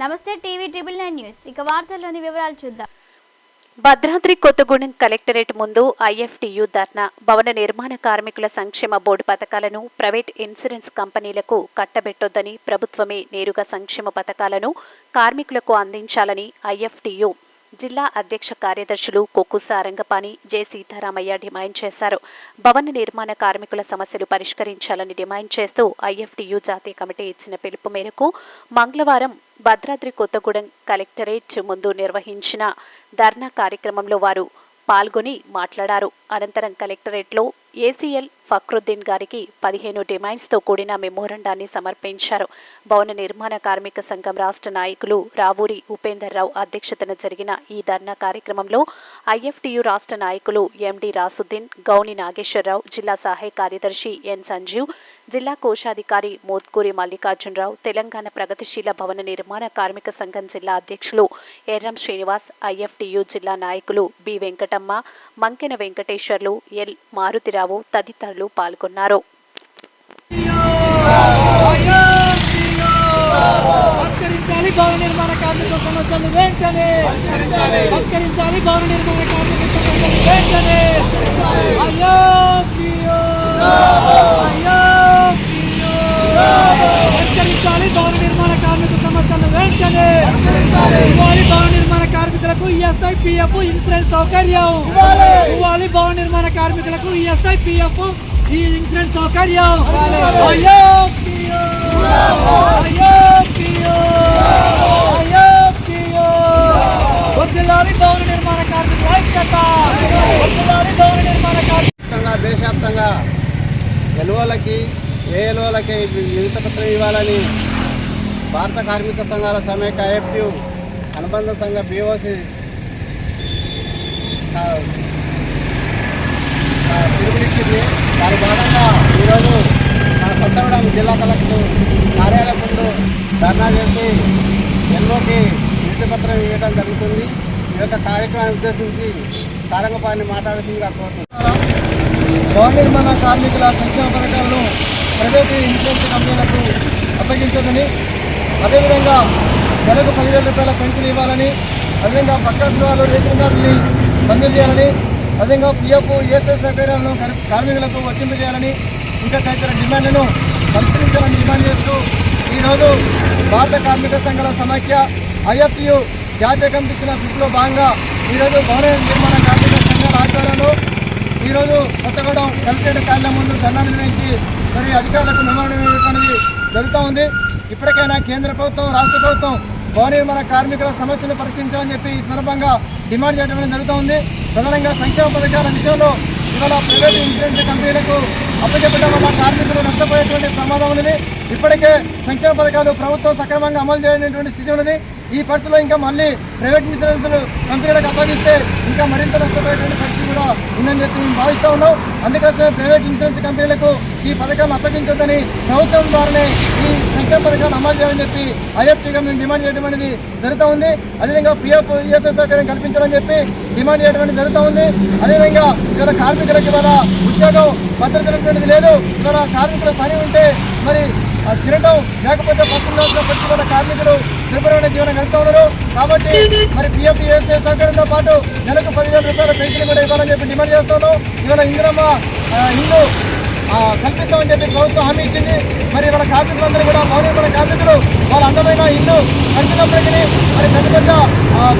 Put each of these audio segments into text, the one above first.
నమస్తే TV triple nine news. ఇక వార్తల్లోని వివరాలు చూద్దాం. భద్రాద్రి కొత్తగూడెం కలెక్టరేట్ ముందు ఐఎఫ్టియు ధర్నా. భవన నిర్మాణ కార్మికుల సంక్షేమ బోర్డు పథకాలను ప్రైవేట్ ఇన్సూరెన్స్ కంపెనీలకు కట్టబెట్టొద్దని ప్రభుత్వమే నేరుగా సంక్షేమ పథకాలను కార్మికులకు అందించాలని ఐఎఫ్టియు జిల్లా అధ్యక్ష కార్యదర్శులు కొక్కు సారంగపాణి జె. సీతారామయ్య డిమాండ్ చేశారు. భవన నిర్మాణ కార్మికుల సమస్యలు పరిష్కరించాలని డిమాండ్ చేస్తూ ఐఎఫ్టియు జాతీయ కమిటీ ఇచ్చిన పిలుపు మేరకు మంగళవారం భద్రాద్రి కొత్తగూడెం కలెక్టరేట్ ముందు నిర్వహించిన ధర్నా కార్యక్రమంలో వారు పాల్గొని మాట్లాడారు. అనంతరం కలెక్టరేట్లో ఏసీఎల్ ఫక్రుద్దీన్ గారికి పదిహేను డిమాండ్స్తో కూడిన మెమోరండాన్ని సమర్పించారు. భవన నిర్మాణ కార్మిక సంఘం రాష్ట్ర నాయకులు రావూరి ఉపేందర్ రావు అధ్యక్షతన జరిగిన ఈ ధర్నా కార్యక్రమంలో ఐఎఫ్టియు రాష్ట్ర నాయకులు ఎండి రాసుద్దీన్ గౌని నాగేశ్వరరావు జిల్లా సహాయ కార్యదర్శి ఎన్ సంజీవ్ జిల్లా కోశాధికారి మోత్కూరి మల్లికార్జునరావు తెలంగాణ ప్రగతిశీల భవన నిర్మాణ కార్మిక సంఘం జిల్లా అధ్యక్షులు ఎర్రం శ్రీనివాస్ ఐఎఫ్టియు జిల్లా నాయకులు బి వెంకటమ్మ మంకెన వెంకటేశ్వర్లు ఎల్. మారుతిరావు తదితరులు పాల్గొన్నారు. పరిష్కరించాలి భవన నిర్మాణ కార్మిక సమస్యలు వెంటనే. పరిష్కరించాలి. భవన నిర్మాణ కార్మిక సమస్యలు వెంటనే. అయ్యో పియో అయ్యో పియో పరిష్కరించాలి భవన నిర్మాణ కార్మిక సమస్యలు వెంటనే. ఇవ్వాలి భవన నిర్మాణ కార్మికులకు ఈఎస్ఐ పిఎఫ్ ఇన్సూరెన్స్ సౌకర్యం. ఇవ్వాలి. భవన నిర్మాణ కార్మికులకు ఈఎస్ఐ పిఎఫ్ ఈ ఇన్సూరెన్స్ సౌకర్యం వద్దులాలి భవన నిర్మాణ కార్మికుల ఐక్యత వద్దులాలి భవన నిర్మాణ కార్మికుల వ్యాప్తంగా దేశవ్యాప్తంగా ఎల్ఓలకి ఏఎల్ఓలకి విడత పత్రం ఇవ్వాలని భారత కార్మిక సంఘాల సమైక్య ఐఎఫ్యు అనుబంధ సంఘ బిఓసి పిలుపునిచ్చింది. దాని భాగంగా ఈరోజు మన కొత్తగూడెం జిల్లా కలెక్టర్ కార్యాలయం ముందు ధర్నా చేసి ఎల్లోకి విడత ఇవ్వడం జరుగుతుంది. ఈ యొక్క కార్యక్రమాన్ని ఉద్దేశించి సారంగపాన్ని మాట్లాడుతుందిగా కోరుతున్నాను భవన నిర్మాణ కార్మికుల సంక్షేమ పథకాలను ప్రైవేటు ఇన్సూరెన్స్ కంపెనీలకు అప్పగించదని అదేవిధంగా నెలకు పదివేల రూపాయల పెన్షన్ ఇవ్వాలని అదేవిధంగా పక్కా గృహాలు రేషన్ కార్డుని మంజూరు చేయాలని అదేవిధంగా పిఎఫ్ ఏసే సౌకర్యాలను కార్మికులకు వర్తింపజేయాలని ఇంకా తదితర డిమాండ్లను పరిష్కరించాలని డిమాండ్ చేస్తూ ఈరోజు భారత కార్మిక సంఘాల సమాఖ్య ఐఎఫ్టియు జాతీయ కమిటీ ఇచ్చిన పిలుపులో భాగంగా ఈరోజు భవన నిర్మాణ కార్మిక సంఘాల ఆధ్వర్యంలో ఈరోజు కొత్తగూడెం కలెక్టరేట్ కార్యాలయం ముందు ధర్నా నిర్వహించి మరి అధికారులకు నిర్మాణం జరుగుతూ ఉంది. ఇప్పటికైనా కేంద్ర ప్రభుత్వం రాష్ట్ర ప్రభుత్వం భవన మన కార్మికుల సమస్యలు పరిష్కరించాలని చెప్పి ఈ సందర్భంగా డిమాండ్ చేయడం అనేది జరుగుతూ ఉంది. ప్రధానంగా సంక్షేమ పథకాల విషయంలో ఇవాళ ప్రైవేట్ ఇన్సూరెన్స్ కంపెనీలకు అప్పచెప్పడం వల్ల కార్మికులు నష్టపోయేటువంటి ప్రమాదం ఉంది ఇప్పటికే సంక్షేమ పథకాలు ప్రభుత్వం సక్రమంగా అమలు చేయనటువంటి స్థితి ఉన్నది. ఈ పరిస్థితిలో ఇంకా మళ్ళీ ప్రైవేట్ ఇన్సూరెన్స్ కంపెనీలకు అప్పగిస్తే ఇంకా మరింత నష్టపోయేటువంటి పరిస్థితి కూడా ఉందని చెప్పి మేము భావిస్తూ ఉన్నాం. అందుకోసమే ప్రైవేట్ ఇన్సూరెన్స్ కంపెనీలకు ఈ పథకాలను అప్పగించొద్దని ప్రభుత్వం ద్వారానే ఈ సంక్షేమ పథకాలను అమలు చేయాలని చెప్పి ఐఎఫ్టీగా మేము డిమాండ్ చేయడం అనేది జరుగుతూ ఉంది. అదేవిధంగా పిఎఫ్ ఈఎస్ఎస్ సౌకర్యం కల్పించాలని చెప్పి డిమాండ్ చేయడం అనేది జరుగుతూ ఉంది. అదేవిధంగా ఇక్కడ కార్మికులకు ఇవాళ ఉద్యోగం భద్రత అనేటువంటిది లేదు. మన కార్మికులు పని ఉంటే మరి తినడం లేకపోతే పత్రికలో పట్టి కార్మికులు నిర్భరమైన జీవనం గడుపుతూ ఉన్నారు. కాబట్టి మరి పిఎఫ్ ఈఎస్ఐ సౌకర్యంతో పాటు నెలకు పదివేల రూపాయల పెన్షన్ కూడా ఇవ్వాలని చెప్పి డిమాండ్ చేస్తున్నాం ఇవాళ ఇందిరమ్మ ఇల్లు కల్పిస్తామని చెప్పి ప్రభుత్వం హామీ ఇచ్చింది. మరి మన కార్మికులందరూ కూడా భవన కార్మికులు వాళ్ళ అందమైన ఇల్లు కడుతున్నప్పటికీ మరి పెద్ద పెద్ద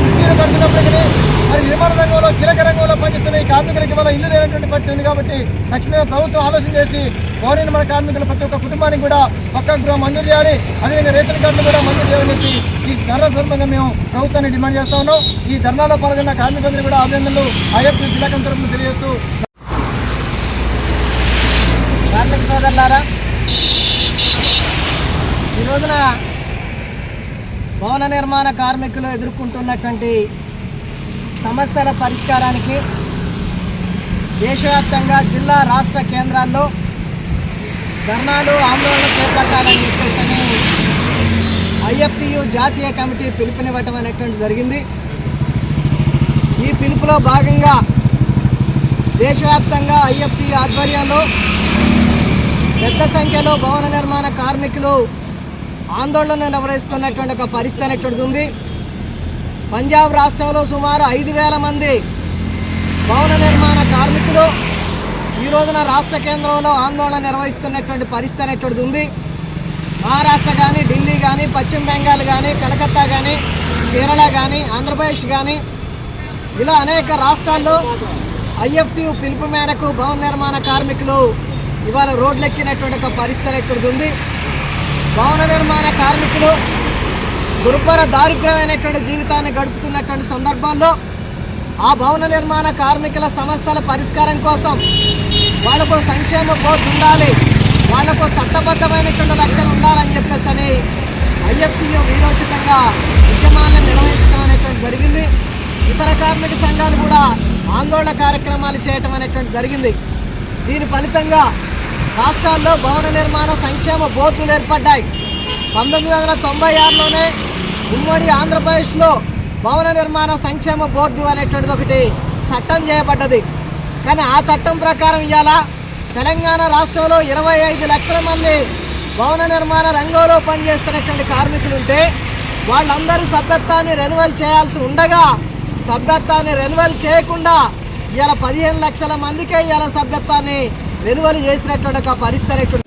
కుర్చీలు కడుతున్నప్పటికీ మరి నిర్మాణ రంగంలో కీలక రంగంలో పనిచేస్తున్న ఈ కార్మికులకి ఇవాళ ఇల్లు లేనటువంటి పరిస్థితి ఉంది కాబట్టి తక్షణమే ప్రభుత్వం ఆలోచన చేసి భవన నిర్మాణ కార్మికులు ప్రతి ఒక్క కుటుంబానికి కూడా పక్క గృహం మంజూరు చేయాలి. అదేవిధంగా రేషన్ కార్డులు కూడా మంజూరు చేయాలని చెప్పి ఈ ధర్నా సందర్భంగా మేము ప్రభుత్వాన్ని డిమాండ్ చేస్తా ఉన్నాం. ఈ ధర్నాలో పాల్గొన్న కార్మికులందరూ కూడా అభినందనలు. ఐఎఫ్టీ జిల్లా కమిటీ తెలియజేస్తూ కార్మిక సోదరులారా ఈ రోజున భవన నిర్మాణ కార్మికులు ఎదుర్కొంటున్నటువంటి సమస్యల పరిష్కారానికి దేశవ్యాప్తంగా జిల్లా రాష్ట్ర కేంద్రాల్లో ధర్నాలు ఆందోళన చేపట్టాలని చెప్పేసి ఐఎఫ్టియు జాతీయ కమిటీ పిలుపునివ్వటం అనేటువంటి జరిగింది. ఈ పిలుపులో భాగంగా దేశవ్యాప్తంగా ఐఎఫ్టీ ఆధ్వర్యంలో పెద్ద సంఖ్యలో భవన నిర్మాణ కార్మికులు ఆందోళన నిర్వహిస్తున్నటువంటి ఒక పరిస్థితి అనేటువంటిది ఉంది. పంజాబ్ రాష్ట్రంలో సుమారు ఐదు వేల మంది భవన నిర్మాణ కార్మికులు ఈ రోజున రాష్ట్ర కేంద్రంలో ఆందోళన నిర్వహిస్తున్నటువంటి పరిస్థితి అనేటువంటిది ఉంది. మహారాష్ట్ర కానీ ఢిల్లీ కానీ పశ్చిమ బెంగాల్ కానీ కలకత్తా కానీ కేరళ కానీ ఆంధ్రప్రదేశ్ కానీ ఇలా అనేక రాష్ట్రాల్లో ఐఎఫ్టీ పిలుపు మేరకు భవన నిర్మాణ కార్మికులు ఇవాళ రోడ్లెక్కినటువంటి ఒక పరిస్థితి అనేటువంటిది ఉంది. భవన నిర్మాణ కార్మికులు దుర్భర దారిద్ర్యమైనటువంటి జీవితాన్ని గడుపుతున్నటువంటి సందర్భాల్లో ఆ భవన నిర్మాణ కార్మికుల సమస్యల పరిష్కారం కోసం వాళ్ళకు సంక్షేమ బోర్డు ఉండాలి. వాళ్ళకు చట్టబద్ధమైనటువంటి రక్షణ ఉండాలని చెప్పేసి అని ఐఎఫ్టీఓ వీరోచితంగా ఉద్యమాలను నిర్వహించడం అనేటువంటి జరిగింది. ఇతర కార్మిక సంఘాలు కూడా ఆందోళన కార్యక్రమాలు చేయటం అనేటువంటి జరిగింది. దీని ఫలితంగా రాష్ట్రాల్లో భవన నిర్మాణ సంక్షేమ బోర్డులు ఏర్పడ్డాయి. పంతొమ్మిది వందల తొంభై ఆరులోనే ఉమ్మడి ఆంధ్రప్రదేశ్లో భవన నిర్మాణ సంక్షేమ బోర్డు అనేటువంటిది ఒకటి చట్టం చేయబడ్డది. కానీ ఆ చట్టం ప్రకారం ఇవాళ తెలంగాణ రాష్ట్రంలో ఇరవై ఐదు లక్షల మంది భవన నిర్మాణ రంగంలో పనిచేస్తున్నటువంటి కార్మికులు ఉంటే వాళ్ళందరూ సభ్యత్వాన్ని రెన్యువల్ చేయాల్సి ఉండగా సభ్యత్వాన్ని రెన్యువల్ చేయకుండా ఇవాళ పదిహేను లక్షల మందికే ఇవాళ సభ్యత్వాన్ని రెన్యువల్ చేసినటువంటి ఒక పరిస్థితి